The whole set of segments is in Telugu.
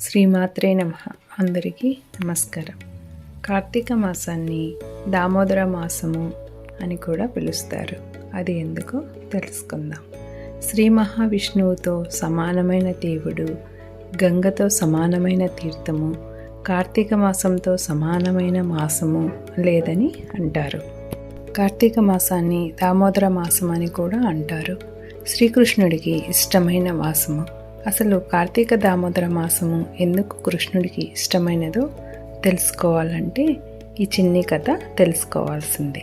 శ్రీమాత్రే నమ. అందరికీ నమస్కారం. కార్తీక మాసాన్ని దామోదర మాసము అని కూడా పిలుస్తారు. అది ఎందుకో తెలుసుకుందాం. శ్రీ మహావిష్ణువుతో సమానమైన దేవుడు గంగతో సమానమైన తీర్థము కార్తీక మాసంతో సమానమైన మాసము లేదని అంటారు. కార్తీక మాసాన్ని దామోదర మాసం అని కూడా అంటారు. శ్రీకృష్ణుడికి ఇష్టమైన మాసము. అసలు కార్తీక దామోదర మాసము ఎందుకు కృష్ణుడికి ఇష్టమైనదో తెలుసుకోవాలంటే ఈ చిన్ని కథ తెలుసుకోవాల్సిందే.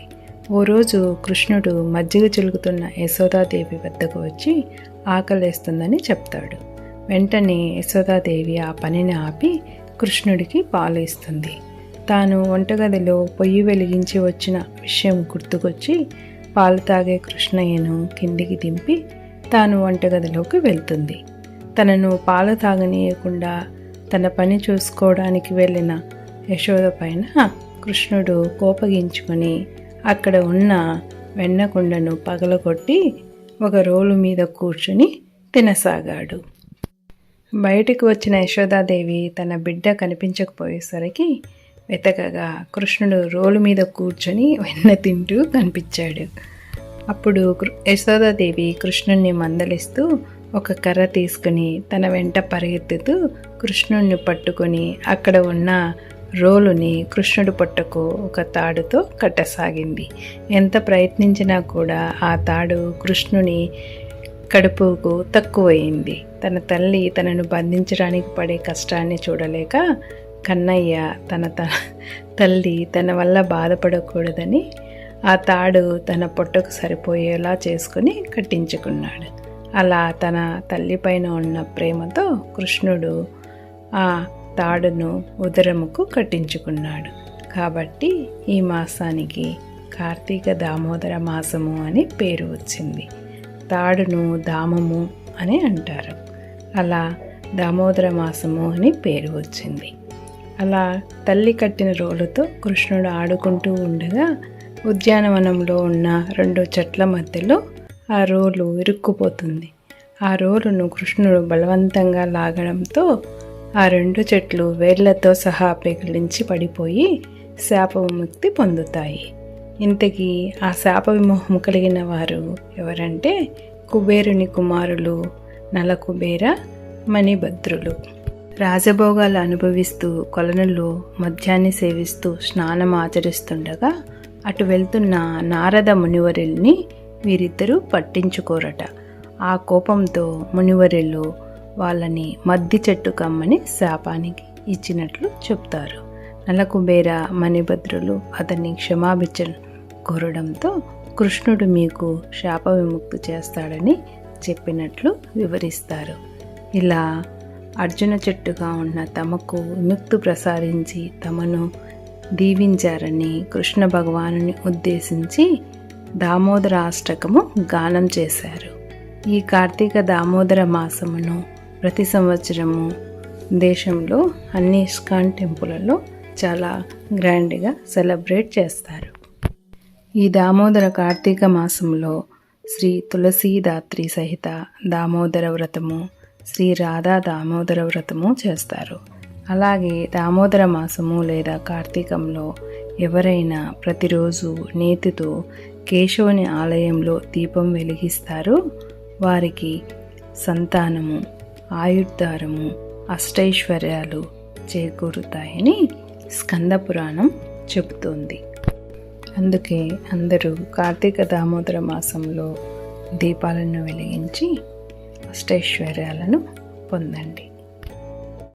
ఓ రోజు కృష్ణుడు మజ్జిగ చిలుకుతున్న యశోదాదేవి వద్దకు వచ్చి ఆకలేస్తుందని చెప్తాడు. వెంటనే యశోదాదేవి ఆ పనిని ఆపి కృష్ణుడికి పాలు ఇస్తుంది తాను వంటగదిలో పొయ్యి వెలిగించి వచ్చిన విషయం గుర్తుకొచ్చి పాలు తాగే కృష్ణయ్యను కిందికి దింపి తాను వంటగదిలోకి వెళ్తుంది. తనను పాలు తాగనీయకుండా తన పని చూసుకోవడానికి వెళ్ళిన యశోద పైన కృష్ణుడు కోపగించుకొని అక్కడ ఉన్న వెన్నకుండను పగలగొట్టి ఒక రోలు మీద కూర్చుని తినసాగాడు. బయటికి వచ్చిన యశోదాదేవి తన బిడ్డ కనిపించకపోయేసరికి వెతకగా కృష్ణుడు రోలు మీద కూర్చొని వెన్న తింటూ కనిపించాడు. అప్పుడు యశోదాదేవి కృష్ణుణ్ణి మందలిస్తూ ఒక కర్ర తీసుకుని తన వెంట పరిగెత్తుతూ కృష్ణుణ్ణి పట్టుకొని అక్కడ ఉన్న రోలుని కృష్ణుడి పొట్టకు ఒక తాడుతో కట్టసాగింది. ఎంత ప్రయత్నించినా కూడా ఆ తాడు కృష్ణుని కడుపుకు తక్కువయింది. తన తల్లి తనను బంధించడానికి పడే కష్టాన్ని చూడలేక కన్నయ్య తన త తల్లి తన వల్ల బాధపడకూడదని ఆ తాడు తన పొట్టకు సరిపోయేలా చేసుకుని కట్టించుకున్నాడు. అలా తన తల్లిపైన ఉన్న ప్రేమతో కృష్ణుడు ఆ తాడును ఉదరముకు కట్టించుకున్నాడు. కాబట్టి ఈ మాసానికి కార్తీక దామోదర మాసము అని పేరు వచ్చింది. తాడును దామము అని అంటారు. అలా దామోదర మాసము అని పేరు వచ్చింది. అలా తల్లి కట్టిన రోలుతో కృష్ణుడు ఆడుకుంటూ ఉండగా ఉద్యానవనంలో ఉన్న రెండు చెట్ల మధ్యలో ఆ రోలు ఇరుక్కుపోతుంది. ఆ రోలును కృష్ణుడు బలవంతంగా లాగడంతో ఆ రెండు చెట్లు వేర్లతో సహా పెగిలించి పడిపోయి శాప విముక్తి పొందుతాయి. ఇంతకీ ఆ శాప విమోహం కలిగిన వారు ఎవరంటే కుబేరుని కుమారులు నలకుబేర మణిభద్రులు. రాజభోగాలు అనుభవిస్తూ కొలనులో మద్యాన్ని సేవిస్తూ స్నానం ఆచరిస్తుండగా అటు వెళ్తున్న నారద మునివరుల్ని వీరిద్దరూ పట్టించుకోరట. ఆ కోపంతో మునివరిలో వాళ్ళని మద్ది చెట్టు కమ్మని శాపానికి ఇచ్చినట్లు చెప్తారు. నలకుబేర మణిభద్రులు అతన్ని క్షమాభిచ్చలు కోరడంతో కృష్ణుడు మీకు శాప విముక్తి చేస్తాడని చెప్పినట్లు వివరిస్తారు. ఇలా అర్జున చెట్టుగా ఉన్న తమకు విముక్తి ప్రసాదించి తమను దీవించారని కృష్ణ భగవానుని ఉద్దేశించి దామోదర అష్టకము గానం చేశారు. ఈ కార్తీక దామోదర మాసమును ప్రతి సంవత్సరము దేశంలో అన్ని ఇస్కాన్ టెంపులలో చాలా గ్రాండ్గా సెలబ్రేట్ చేస్తారు. ఈ దామోదర కార్తీక మాసంలో శ్రీ తులసీదాత్రి సహిత దామోదర వ్రతము శ్రీ రాధా దామోదర వ్రతము చేస్తారు. అలాగే దామోదర మాసము లేదా కార్తీకంలో ఎవరైనా ప్రతిరోజు నేతితో కేశవుని ఆలయంలో దీపం వెలిగిస్తారు. వారికి సంతానము ఆయుర్దారము అష్టైశ్వర్యాలు చేకూరుతాయని స్కందపురాణం చెబుతోంది. అందుకే అందరూ కార్తీక దామోదర మాసంలో దీపాలను వెలిగించి అష్టైశ్వర్యాలను పొందండి.